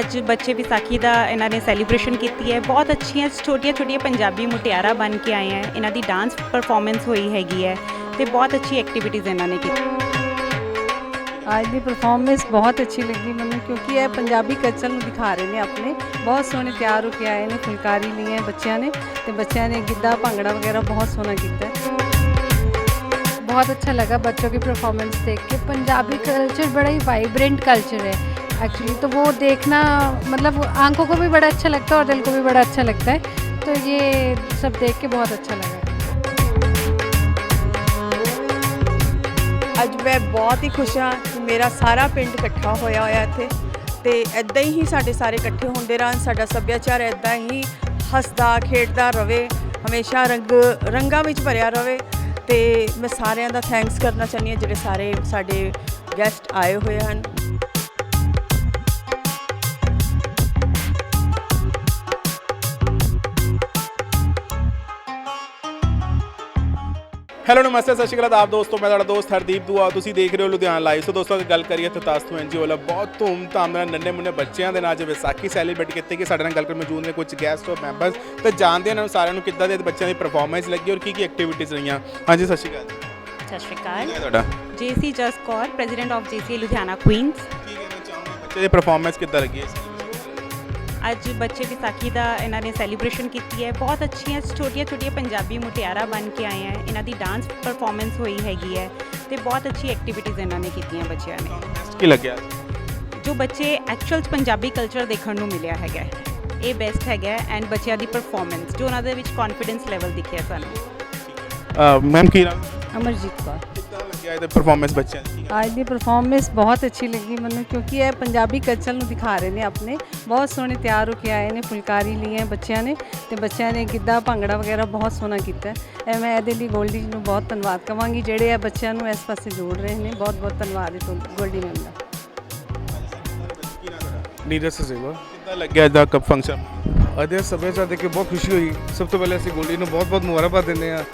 ਅੱਜ ਬੱਚੇ ਵਿਸਾਖੀ ਦਾ ਇਹਨਾਂ ਨੇ ਸੈਲੀਬ੍ਰੇਸ਼ਨ ਕੀਤੀ ਹੈ। ਬਹੁਤ ਅੱਛੀਆਂ ਛੋਟੀਆਂ ਛੋਟੀਆਂ ਪੰਜਾਬੀ ਮੁਟਿਆਰਾਂ ਬਣ ਕੇ ਆਏ ਹੈ। ਇਹਨਾਂ ਦੀ ਡਾਂਸ ਪਰਫਾਰਮੈਂਸ ਹੋਈ ਹੈਗੀ ਹੈ ਤੇ ਬਹੁਤ ਅੱਛੀ ਐਕਟੀਵਿਟੀਜ਼ ਇਹਨਾਂ ਨੇ ਕੀਤੀ। ਅੱਜ ਦੀ ਪਰਫਾਰਮੈਂਸ ਬਹੁਤ ਅੱਛੀ ਲੱਗੀ ਮੈਨੂੰ ਕਿਉਂਕਿ ਇਹ ਪੰਜਾਬੀ ਕਲਚਰ ਨੂੰ ਦਿਖਾ ਰਹੇ ਨੇ ਆਪਣੇ। ਬਹੁਤ ਸੋਹਣੇ ਤਿਆਰ ਹੋ ਕੇ ਆਏ ਨੇ ਫੁਲਕਾਰੀ ਲਈ ਹੈ ਬੱਚਿਆਂ ਨੇ ਤੇ ਬੱਚਿਆਂ ਨੇ ਗਿੱਧਾ ਭੰਗੜਾ ਵਗੈਰਾ ਬਹੁਤ ਸੋਹਣਾ ਕੀਤਾ ਬਹੁਤ ਅੱਛਾ ਲੱਗਾ बच्चों की परफॉर्मेंस ਦੇਖ ਕੇ। ਪੰਜਾਬੀ ਕਲਚਰ ਬੜਾ ਹੀ वाइब्रेंट ਕਲਚਰ ਹੈ। एक्चुअली तो वो देखना मतलब आंखों को भी बड़ा अच्छा लगता है और दिल को भी बड़ा अच्छा लगता है तो ये सब देख के बहुत अच्छा लगा ਅੱਜ ਮੈਂ ਬਹੁਤ ਹੀ ਖੁਸ਼ ਹਾਂ ਕਿ ਮੇਰਾ ਸਾਰਾ ਪਿੰਡ ਇਕੱਠਾ ਹੋਇਆ ਹੋਇਆ ਇੱਥੇ ਤੇ ਇਦਾਂ ਹੀ ਸਾਡੇ ਸਾਰੇ ਇਕੱਠੇ ਹੁੰਦੇ ਰਹਿਣ ਸਾਡਾ ਸੱਭਿਆਚਾਰ ਇਦਾਂ ਹੀ ਹੱਸਦਾ ਖੇਡਦਾ ਰਵੇ ਹਮੇਸ਼ਾ ਰੰਗ ਰੰਗਾਂ ਵਿੱਚ ਭਰਿਆ ਰਵੇ ਤੇ ਮੈਂ ਸਾਰਿਆਂ ਦਾ ਥੈਂਕਸ ਕਰਨਾ ਚਾਹੁੰਦੀ ਹਾਂ ਜਿਹੜੇ ਸਾਰੇ ਸਾਡੇ ਗੈਸਟ ਆਏ ਹੋਏ ਹਨ ਹੈਲੋ ਨਮਸਤੇ ਸਤਿ ਸ਼੍ਰੀ ਅਕਾਲ ਆਪ ਦੋਸਤੋ ਮੈਂ ਤੁਹਾਡਾ ਦੋਸਤ ਹਰਦੀਪ ਦੁਆ। ਤੁਸੀਂ ਦੇਖ ਰਹੇ ਹੋ ਲੁਧਿਆਣਾ ਲਾਈਵ ਸੋ ਦੋਸਤੋ ਅਗਰ ਗੱਲ ਕਰੀਏ ਤਾਂ ਤਾਸਤੂ ਐਨਜੀਓ ਵਾਲਾ। ਬਹੁਤ ਧੂਮ-ਧਾਮ ਨਾਲ ਨੰਨੇ ਮੁੰਨੇ ਬੱਚਿਆਂ ਦੇ ਨਾਲ ਅੱਜ ਵਿਸਾਖੀ ਸੈਲੀਬ੍ਰੇਟ ਕੀਤੀ ਕਿ ਸਾਡੇ ਨਾਲ ਗੱਲ ਕਰਨ ਮੌਜੂਦ ਨੇ ਕੁਝ ਗੈਸਟ ਔਰ ਮੈਂਬਰਸ ਤੇ ਜਾਣਦੇ ਹਾਂ ਇਹਨਾਂ ਨੂੰ ਸਾਰਿਆਂ ਨੂੰ ਕਿੱਦਾਂ ਦੇ ਬੱਚਿਆਂ ਦੀ ਪਰਫਾਰਮੈਂਸ ਲੱਗੀ ਔਰ ਕੀ ਕੀ ਐਕਟੀਵਿਟੀਜ਼ ਰਹੀਆਂ। ਹਾਂਜੀ ਸਤਿ ਸ਼੍ਰੀ ਅਕਾਲ ਜੀ। ਸਤਿ ਸ਼੍ਰੀ ਅਕਾਲ। ਤੁਹਾਡਾ? JC Jas Kaur president of JC Ludhiana Queens ਕੀ ਕਹਿਣਾ ਚਾਹੋਗੇ? ਬੱਚੇ ਦੀ ਪਰਫਾਰਮੈਂਸ ਕਿੱਦਾਂ ਲੱਗੀ ਹੈ ਅੱਜ ਬੱਚੇ ਵਿਸਾਖੀ ਦਾ ਇਹਨਾਂ ਨੇ ਸੈਲੀਬ੍ਰੇਸ਼ਨ ਕੀਤੀ ਹੈ। ਬਹੁਤ ਅੱਛੀਆਂ ਛੋਟੀਆਂ ਛੋਟੀਆਂ ਪੰਜਾਬੀ ਮੁਟਿਆਰਾਂ ਬਣ ਕੇ ਆਏ ਹੈ। ਇਹਨਾਂ ਦੀ ਡਾਂਸ ਪਰਫਾਰਮੈਂਸ ਹੋਈ ਹੈਗੀ ਹੈ ਤੇ ਬਹੁਤ ਅੱਛੀ ਐਕਟੀਵਿਟੀਜ਼ ਇਹਨਾਂ ਨੇ ਕੀਤੀਆਂ ਬੱਚਿਆਂ ਨੇ। ਕੀ ਲੱਗਿਆ? ਜੋ ਬੱਚੇ ਐਕਚੁਅਲ 'ਚ ਪੰਜਾਬੀ ਕਲਚਰ ਦੇਖਣ ਨੂੰ ਮਿਲਿਆ ਹੈਗਾ। ਇਹ ਬੈਸਟ ਹੈਗਾ ਐਂਡ ਬੱਚਿਆਂ ਦੀ ਪਰਫਾਰਮੈਂਸ ਜੋ ਉਹਨਾਂ ਦੇ ਵਿੱਚ ਕੌਨਫੀਡੈਂਸ ਲੈਵਲ ਦਿਖਿਆ ਸਾਨੂੰ। ਮੈਮ ਕੀ ਨਾਮ? ਅਮਰਜੀਤ ਕੌਰ। ਕਿੱਦਾਂ ਲੱਗਿਆ ਇਹਦੇ ਪਰਫਾਰਮੈਂਸ ਬੱਚਿਆਂ ਦੀ ਅੱਜ ਦੀ ਪਰਫਾਰਮੈਂਸ ਬਹੁਤ ਅੱਛੀ ਲੱਗੀ ਮੈਨੂੰ ਕਿਉਂਕਿ ਇਹ ਪੰਜਾਬੀ ਕਲਚਰ ਨੂੰ ਦਿਖਾ ਰਹੇ ਨੇ ਆਪਣੇ। ਬਹੁਤ ਸੋਹਣੇ ਤਿਆਰ ਹੋ ਕੇ ਆਏ ਨੇ ਫੁਲਕਾਰੀ ਲਈ ਹੈ ਬੱਚਿਆਂ ਨੇ ਤੇ ਬੱਚਿਆਂ ਨੇ ਗਿੱਧਾ ਭੰਗੜਾ ਵਗੈरह ਬਹੁਤ ਸੋਹਣਾ ਕੀਤਾ। ਹੈ ਇਹ ਮੈਂ ਇਹਦੇ ਲਈ ਗੋਲਡੀ ਜੀ ਨੂੰ ਬਹੁਤ ਧੰਨਵਾਦ ਕਵਾਂਗੀ ਜਿਹੜੇ ਇਹ ਬੱਚਿਆਂ ਨੂੰ ਇਸ ਪਾਸੇ ਜੋੜ ਰਹੇ ਨੇ। ਬਹੁਤ ਬਹੁਤ ਧੰਨਵਾਦ ਹੈ ਤੁਹਾਨੂੰ, ਗੋਲਡੀ ਮੈਮ ਦਾ। ਨੀਰਜ ਸੇਵਾ ਕਿੱਦਾਂ ਲੱਗਿਆ ਇਹਦਾ ਕੱਪ ਫੰਕਸ਼ਨ ਅੱਜ ਇਹ ਸੱਭਿਆਚਾਰ ਦੇਖ ਕੇ ਬਹੁਤ ਖੁਸ਼ੀ ਹੋਈ। ਸਭ ਤੋਂ ਪਹਿਲੇ ਅਸੀਂ ਗੋਲਡੀ ਨੂੰ ਬਹੁਤ ਬਹੁਤ ਮੁਬਾਰਕਬਾਦ ਦਿੰਦੇ ਆ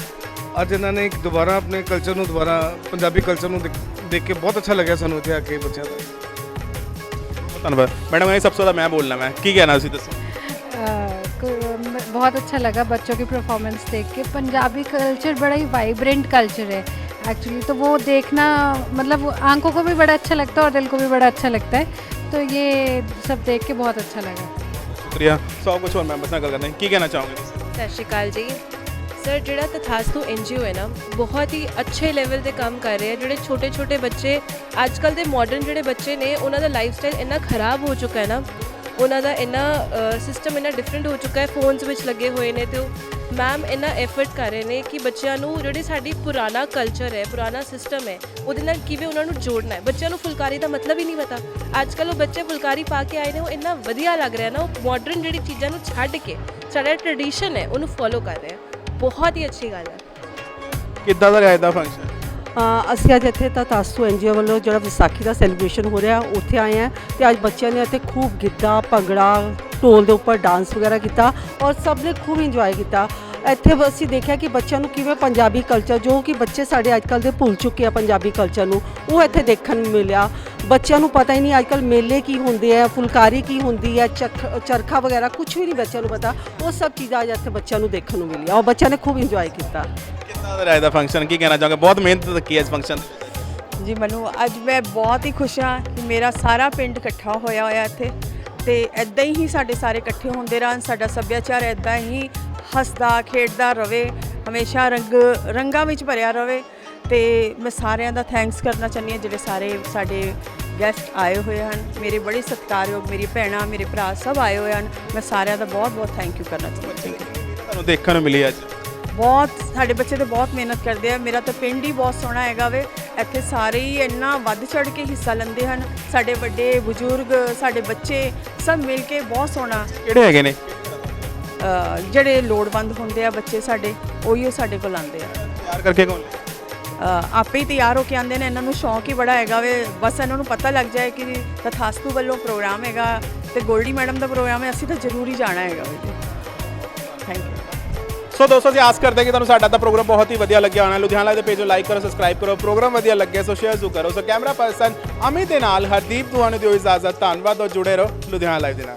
ਅੱਜ ਇਹਨਾਂ ਨੇ ਇੱਕ ਦੁਬਾਰਾ ਆਪਣੇ ਕਲਚਰ ਨੂੰ ਦੁਬਾਰਾ ਪੰਜਾਬੀ ਕਲਚਰ ਨੂੰ ਦੇਖ- ਦੇਖ ਕੇ ਬਹੁਤ ਅੱਛਾ ਲੱਗਿਆ ਸਾਨੂੰ ਇੱਥੇ ਆ ਕੇ ਬੱਚਿਆਂ ਦਾ ਧੰਨਵਾਦ ਮੈਡਮ ਇਹ ਸਭ ਤੋਂ ਜ਼ਿਆਦਾ ਮੈਂ ਬੋਲਣਾ ਮੈਂ ਕੀ ਕਹਿਣਾ ਸੀ ਦੱਸੋ अ, को- म- बहुत अच्छा लगा बच्चों की परफॉर्मेंस देख के पंजाबी कल्चर बड़ा ही वाइब्रेंट कल्चर है एक्चुअली तो वो देखना मतलब आंखों को भी बड़ा अच्छा लगता है और दिल को भी बड़ा अच्छा लगता है तो ये सब देख के बहुत अच्छा लगा ਸ਼ੁਕਰੀਆ ਸੌ ਕੁਝ ਹੋਰ ਮੈਂਬਰਸ ਨਾਲ ਗੱਲ ਕਰਦੇ ਹਾਂ ਕੀ ਕਹਿਣਾ ਚਾਹੋਗੇ ਤੁਸੀਂ? ਸਤਿ ਸ਼੍ਰੀ ਅਕਾਲ ਜੀ ਸਰ ਜਿਹੜਾ ਤਥਾਸਤੂ ਐਨਜੀਓ ਹੈ ਨਾ, ਬਹੁਤ ਹੀ ਅੱਛੇ ਲੈਵਲ ਤੇ ਕੰਮ ਕਰ ਰਿਹਾ ਜਿਹੜੇ ਛੋਟੇ ਛੋਟੇ ਬੱਚੇ ਅੱਜ ਕੱਲ ਦੇ ਮਾਡਰਨ ਜਿਹੜੇ ਬੱਚੇ ਨੇ, ਉਹਨਾਂ ਦਾ ਲਾਈਫ ਸਟਾਈਲ ਇੰਨਾ ਖਰਾਬ ਹੋ ਚੁੱਕਾ ਹੈ ਨਾ। ਉਹਨਾਂ ਦਾ ਇੰਨਾ ਸਿਸਟਮ ਇੰਨਾ ਡਿਫਰੈਂਟ ਹੋ ਚੁੱਕਾ ਹੈ ਫੋਨਸ ਵਿੱਚ ਲੱਗੇ ਹੋਏ ਨੇ ਤੇ ਉਹ ਮੈਮ ਇੰਨਾ ਐਫਰਟ ਕਰ ਰਹੇ ਨੇ ਕਿ ਬੱਚਿਆਂ ਨੂੰ ਜਿਹੜੇ ਸਾਡੀ ਪੁਰਾਣਾ ਕਲਚਰ ਹੈ, ਪੁਰਾਣਾ ਸਿਸਟਮ ਹੈ, ਉਹਦੇ ਨਾਲ ਕਿਵੇਂ ਉਹਨਾਂ ਨੂੰ ਜੋੜਨਾ ਹੈ। ਬੱਚਿਆਂ ਨੂੰ ਫੁਲਕਾਰੀ ਦਾ ਮਤਲਬ ਹੀ ਨਹੀਂ ਪਤਾ। ਅੱਜ ਕੱਲ ਉਹ ਬੱਚੇ ਫੁਲਕਾਰੀ ਪਾ ਕੇ ਆਏ ਨੇ, ਉਹ ਇੰਨਾ ਵਧੀਆ ਲੱਗ ਰਿਹਾ ਨਾ, ਉਹ ਮਾਡਰਨ ਜਿਹੜੀ ਚੀਜ਼ਾਂ ਨੂੰ ਛੱਡ ਕੇ, ਸਾਡਾ ਟ੍ਰੈਡੀਸ਼ਨ ਹੈ, ਉਹਨੂੰ ਫੋਲੋ ਕਰ ਰਹੇ ਆ। ਬਹੁਤ ਹੀ ਅੱਛੀ ਗੱਲ ਹੈ। ਕਿੱਦਾਂ ਦਾ ਰਿਹਾ ਇਹਦਾ ਫੰਕਸ਼ਨ ਅ, ਅਸੀਂ ਅੱਜ ਇੱਥੇ ਤਾਂ ਤਾਸੂ ਐਨਜੀਓ ਵੱਲੋਂ ਜਿਹੜਾ ਵਿਸਾਖੀ ਦਾ ਸੈਲੀਬ੍ਰੇਸ਼ਨ ਹੋ ਰਿਹਾ ਉੱਥੇ ਆਏ ਆ ਤੇ ਅੱਜ ਬੱਚਿਆਂ ਨੇ ਇੱਥੇ ਖੂਬ ਗਿੱਧਾ ਭੰਗੜਾ ਢੋਲ ਦੇ ਉੱਪਰ ਡਾਂਸ ਵਗੈਰਾ ਕੀਤਾ ਔਰ ਸਭ ਨੇ ਖੂਬ ਇੰਜੋਏ ਕੀਤਾ। ਇੱਥੇ ਬ- ਅਸੀਂ ਦੇਖਿਆ ਕਿ ਬੱਚਿਆਂ ਨੂੰ ਕਿਵੇਂ ਪੰਜਾਬੀ ਕਲਚਰ ਜੋ ਕਿ ਬੱਚੇ ਸਾਡੇ ਅੱਜ ਕੱਲ੍ਹ ਦੇ ਭੁੱਲ ਚੁੱਕੇ ਆ ਪੰਜਾਬੀ ਕਲਚਰ ਨੂੰ ਉਹ ਇੱਥੇ ਦੇਖਣ ਨੂੰ ਮਿਲਿਆ। ਬੱਚਿਆਂ ਨੂੰ ਪਤਾ ਹੀ ਨਹੀਂ ਅੱਜ ਕੱਲ੍ਹ ਮੇਲੇ ਕੀ ਹੁੰਦੇ ਆ ਫੁਲਕਾਰੀ ਕੀ ਹੁੰਦੀ ਹੈ ਚੱਖ ਚਰਖਾ ਵਗੈਰਾ ਕੁਝ ਵੀ ਨਹੀਂ ਬੱਚਿਆਂ ਨੂੰ ਪਤਾ। ਉਹ ਸਭ ਚੀਜ਼ਾਂ ਅੱਜ ਇੱਥੇ ਬੱਚਿਆਂ ਨੂੰ ਦੇਖਣ ਨੂੰ ਮਿਲੀਆਂ। ਔਰ ਬੱਚਿਆਂ ਨੇ ਖੂਬ ਇੰਜੋਏ ਕੀਤਾ। ਕਿੱਦਾਂ ਦਾ ਇਹਦਾ ਫੰਕਸ਼ਨ ਕੀ ਕਹਿਣਾ ਚਾਹੋਗੇ? ਬਹੁਤ ਮਿਹਨਤ ਕੀਤੀ ਹੈ ਇਸ ਫੰਕਸ਼ਨ ਜੀ ਮੈਨੂੰ ਅੱਜ ਮੈਂ ਬਹੁਤ ਹੀ ਖੁਸ਼ ਹਾਂ ਕਿ ਮੇਰਾ ਸਾਰਾ ਪਿੰਡ ਇਕੱਠਾ ਹੋਇਆ ਹੋਇਆ ਇੱਥੇ। ਤੇ ਇਦਾਂ ਹੀ ਸਾਡੇ ਸਾਰੇ ਇਕੱਠੇ ਹੁੰਦੇ ਰਹਿਣ ਸਾਡਾ ਸੱਭਿਆਚਾਰ ਇਦਾਂ ਹੀ ਹੱਸਦਾ ਖੇਡਦਾ ਰਵੇ ਹਮੇਸ਼ਾ ਰੰਗ ਰੰਗਾਂ ਵਿੱਚ ਭਰਿਆ ਰਵੇ। ਤੇ ਮੈਂ ਸਾਰਿਆਂ ਦਾ ਥੈਂਕਸ ਕਰਨਾ ਚਾਹੁੰਦੀ ਹਾਂ ਜਿਹੜੇ ਸਾਰੇ ਸਾਡੇ ਗੈਸਟ ਆਏ ਹੋਏ ਹਨ। ਮੇਰੇ ਬੜੇ ਸਤਿਕਾਰਯੋਗ ਮੇਰੀ ਭੈਣਾਂ ਮੇਰੇ ਭਰਾ ਸਭ ਆਏ ਹੋਏ ਹਨ। ਮੈਂ ਸਾਰਿਆਂ ਦਾ ਬਹੁਤ ਬਹੁਤ ਥੈਂਕ ਯੂ ਕਰਨਾ ਚਾਹੁੰਦੀ ਹਾਂ। ਤੁਹਾਨੂੰ ਦੇਖਣ ਨੂੰ ਮਿਲੀ ਅੱਜ? ਬਹੁਤ ਸਾਡੇ ਬੱਚੇ ਤਾਂ ਬਹੁਤ ਮਿਹਨਤ ਕਰਦੇ ਆ। ਮੇਰਾ ਤਾਂ ਪਿੰਡ ਹੀ ਬਹੁਤ ਸੋਹਣਾ ਹੈਗਾ ਵੇ। ਇੱਥੇ ਸਾਰੇ ਹੀ ਇੰਨਾ ਵੱਧ ਚੜ ਕੇ ਹਿੱਸਾ ਲੈਂਦੇ ਹਨ। ਸਾਡੇ ਵੱਡੇ ਬਜ਼ੁਰਗ ਸਾਡੇ ਬੱਚੇ ਸਭ ਮਿਲ ਕੇ ਬਹੁਤ ਸੋਹਣਾ। ਕਿਹੜੇ ਹੈਗੇ ਨੇ? ਜਿਹੜੇ ਲੋੜਵੰਦ ਹੁੰਦੇ ਆ ਬੱਚੇ ਸਾਡੇ ਉਹੀ ਉਹ ਸਾਡੇ ਕੋਲ ਆਉਂਦੇ ਆ। ਤਿਆਰ ਕਰਕੇ ਕੌਣ ਆਪੇ ਹੀ ਤਿਆਰ ਹੋ ਕੇ ਆਉਂਦੇ ਨੇ। ਇਹਨਾਂ ਨੂੰ ਸ਼ੌਂਕ ਹੀ ਬੜਾ ਹੈਗਾ ਵੇ। ਬਸ ਇਹਨਾਂ ਨੂੰ ਪਤਾ ਲੱਗ ਜਾਏ ਕਿ ਤਥਾਸਤੂ ਵੱਲੋਂ ਪ੍ਰੋਗਰਾਮ ਹੈਗਾ ਤੇ ਗੋਲਡੀ ਮੈਡਮ ਦਾ ਪ੍ਰੋਗਰਾਮ ਹੈ ਅਸੀਂ ਤਾਂ ਜ਼ਰੂਰ ਹੀ ਜਾਣਾ ਹੈਗਾ ਵੇ ਥੈਂਕ ਯੂ ਸੋ ਦੋਸਤੋ ਅਸੀਂ ਆਸ ਕਰਦੇ ਕਿ ਤੁਹਾਨੂੰ ਸਾਡਾ ਤਾਂ ਪ੍ਰੋਗਰਾਮ ਬਹੁਤ ਹੀ ਵਧੀਆ ਲੱਗਿਆ ਹੋਣਾ। ਲੁਧਿਆਣਾ ਦੇ ਪੇਜ ਨੂੰ ਲਾਈਕ ਕਰੋ ਸਬਸਕ੍ਰਾਈਬ ਕਰੋ। ਪ੍ਰੋਗਰਾਮ ਵਧੀਆ ਲੱਗਿਆ ਸੋ ਸ਼ੇਅਰ ਜ਼ਰੂਰ ਕਰੋ। ਸੋ ਕੈਮਰਾ ਪਰਸਨ ਅਮਿਤ ਦੇ ਨਾਲ ਹਰਦੀਪ ਤੁਹਾਨੂੰ ਦਿਓ ਇਜਾਜ਼ਤ। ਧੰਨਵਾਦ ਔਰ ਜੁੜੇ ਰਹੋ ਲੁਧਿਆਣਾ ਲਾਈਵ ਦੇ ਨਾਲ।